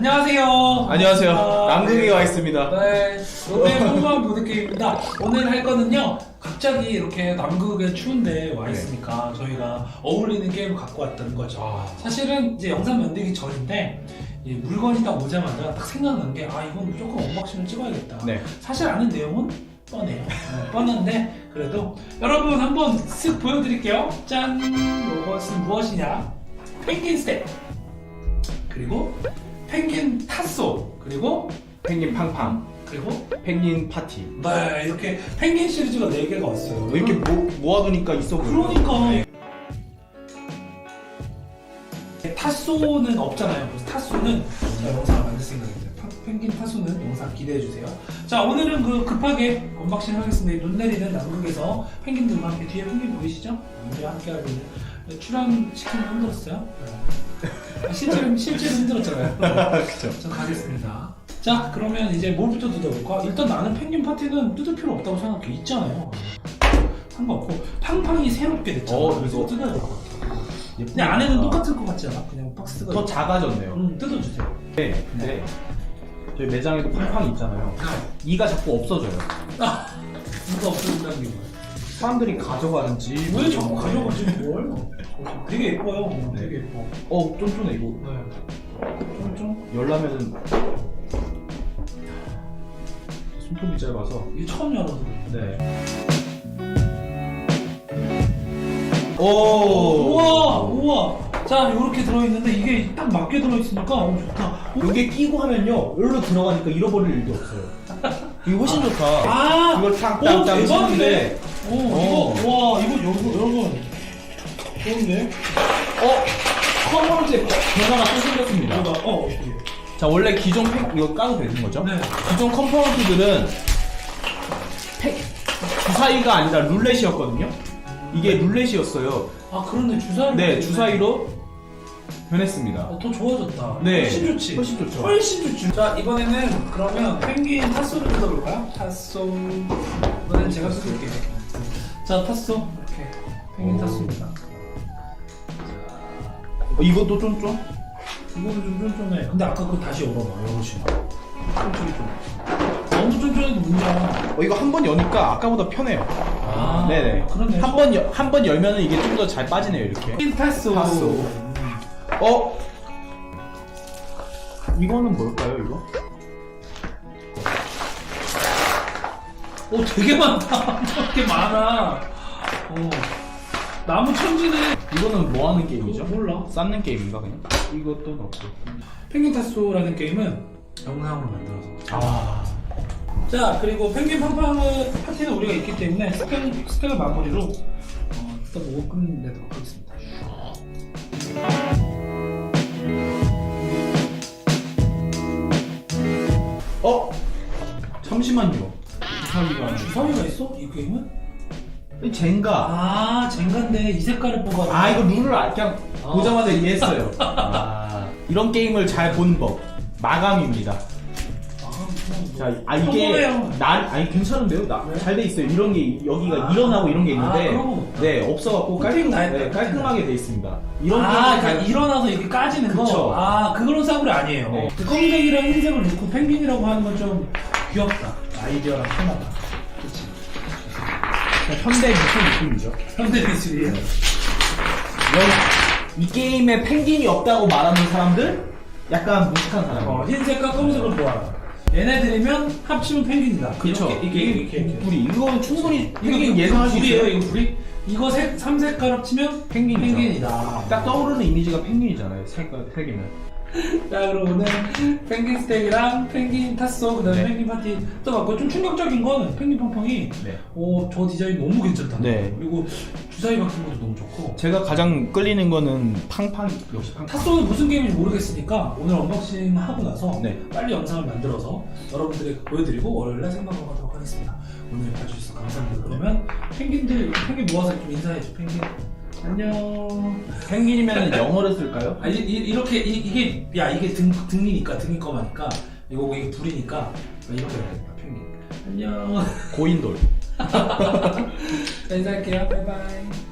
안녕하세요. 안녕하세요. 아, 남극에 네. 와 있습니다. 네, 롯데 평범한 보드게임입니다. 오늘 할 거는요, 갑자기 이렇게 남극에 추운데 와 네. 있으니까 저희가 어울리는 게임을 갖고 왔다는 거죠. 아, 사실은 이제 영상 만들기 전인데, 이 물건이 딱 오자마자 딱 생각난 게, 아, 이건 무조건 언박싱을 찍어야겠다. 네. 사실 아는 내용은 뻔해요. 네, 뻔한데, 그래도 여러분 한번 쓱 보여드릴게요. 짠! 이것은 무엇이냐? 펭귄 스텝. 그리고 펭귄 타소. 그리고, 펭귄 팡팡, 그리고 펭귄 파티. 네, 이렇게 펭귄 시리즈가 4개가 왔어요. 이렇게 모, 모아두니까 있어 보여. 그러니까. 타소는 없잖아요. 그래서 타소는 제가 영상을 만들 생각입니다. 파- 펭귄 타소는 영상 기대해 주세요. 자, 오늘은 그 급하게 언박싱 하겠습니다. 눈 내리는 남극에서 펭귄들과 함께 뒤에 펭귄 보이시죠? 우리와 함께 하고 있는 출연 시키는 거 힘들었어요? 네. 아, 실제로 실제로 힘들었잖아요. 그쵸. 자, 가겠습니다. 자, 그러면 이제 뭘부터 뜯어볼까? 일단 나는 펭귄 파티는 뜯을 필요 없다고 생각해. 있잖아요. 상관없고 팡팡이 새롭게 됐잖아. 어, 그래서. 뜯어야 될 것 같아. 그냥 안에는 똑같을 것 같지 않아? 그냥 박스가. 더 작아졌네요. 음, 뜯어주세요. 네, 근데 저희 매장에도 팡팡이 있잖아요. 이가 자꾸 없어져요. 아, 누가 없어진다는 게 뭐야? 사람들이 가져가는지. 왜 자꾸 가져가지 뭘? 되게 예뻐요. 네. 되게 예뻐. 어, 쫀쫀해 이거. 네. 좀, 좀. 열라면은 손톱이 짧아서. 이게 처음 열어서. 네. 오. 우와, 우와. 자, 이렇게 들어있는데 이게 딱 맞게 들어있으니까 어, 좋다. 어, 여기에 끼고 하면요, 여기로 들어가니까 잃어버릴 일도 없어요. 이게 훨씬 좋다. 아, 이걸 오, 탕탕탕 대박이네. 치는데, 오, 어. 이거, 와, 이거 여러분, 여러분. 좋은데? 어? 커버런트에 변화가 또 생겼습니다. 이거, 어, 어떻게. 자, 원래 기존 팩, 이거 까도 되는 거죠? 네. 기존 컴포넌트들은 팩, 주사위가 아니라 룰렛이었거든요? 이게 룰렛이었어요. 아, 그런데 주사위. 네, 주사위로 변했습니다. 어, 더 좋아졌다. 네. 훨씬 좋지. 훨씬 좋죠. 훨씬 좋지. 자, 이번에는 그러면 펭귄 타소를 뜯어볼까요? 타소. 이번엔 제가 뜯을게요. 자, 타소. 이렇게. 펭귄 오. 타소입니다. 어, 이것도 좀 좀? 이거는 좀 쫀쫀해. 근데 아까 그거 다시 열어봐. 쫀쫀이 좀. 너무 쫀쫀해도 문제야. 어, 이거 한 번 여니까 아까보다 편해요. 아, 네네. 그러네. 한 번, 여- 한번 열면은 이게 좀 더 잘 빠지네요, 이렇게. 펭귄 타소. 타소. 음. 어? 이거는 뭘까요, 이거? 오, 되게 많다. 되게 많아. 어. 나무 천지네. 이거는 뭐 하는 게임이죠? 몰라. 쌓는 게임인가, 그냥? 이것도 넣고. 펭귄 타소라는 게임은 영상으로 만들어서. 아. 자, 그리고 펭귄 팡팡은 파티는 우리가 있기 때문에 스펙, 스펙을 마무리로 어, 뜯어보고 끝내도록 하겠습니다. 어? 잠시만요. 주사위가. 주사위가 있어? 이 게임은? 이 젠가. 아, 젠가인데 이 색깔을 뽑아. 아, 이거 룰을 알- 그냥 어. 보자마자 이해했어요. 아. 이런 게임을 잘 본 법. 마감입니다. 자, 아 이게. 날 아니 괜찮은데요? 네. 잘돼 있어요. 이런 게 여기가 아. 일어나고 이런 게 있는데 아, 그런 거. 네 없어갖고 코팅 깔끔 다 했다, 네. 깔끔하게 돼 있습니다. 이런 아, 그러니까 잘- 일어나서 이렇게 까지는 거? 그쵸. 아, 그런 싸구려 아니에요. 네. 그 검색이랑 흰색을 넣고 펭귄이라고 하는 건 좀 귀엽다. 아이디어랑 편하다. 그치. 현대 미술 느낌이죠. 현대 미술이에요. 이런 이 게임에 펭귄이 없다고 말하는 사람들 약간 무식한 사람이에요. 어, 흰색과 검은색을 보아라. 얘네들이면 합치면 펭귄이다. 그쵸. 이렇게, 이게, 이렇게, 이렇게. 불이 이거 충분히 이거 펭귄 예상할 수 불이에요, 있어요. 이거 불이? 이거 색, 삼색깔 합치면 펭귄이죠. 펭귄이다. 딱 떠오르는 이미지가 펭귄이잖아요. 색깔 색이면. 자, 그럼 오늘 펭귄 스테이크랑 펭귄 타소, 그 다음에 네. 펭귄 파티 또 봤고, 좀 충격적인 건 펭귄 팡팡이, 네. 오, 저 디자인 너무 괜찮다. 네. 그리고 주사위 같은 것도 너무 좋고. 제가 가장 끌리는 거는 팡팡 역시 팡팡. 타소는 무슨 게임인지 모르겠으니까 오늘 언박싱 하고 나서 네. 빨리 영상을 만들어서 여러분들에게 보여드리고 월요일날 생방송 하도록 하겠습니다. 오늘 봐주셔서 감사합니다. 그러면 펭귄들 펭귄 모아서 좀 인사해줘 펭귄. 안녕. 펭귄이면 영어를 쓸까요? 아, 이, 렇게 이, 게야 이게 등 등이니까 등인 거니까 이거 이게 불이니까 이렇게 해야겠다 펭귄. 안녕. 고인돌. 자, 인사할게요. 바이바이.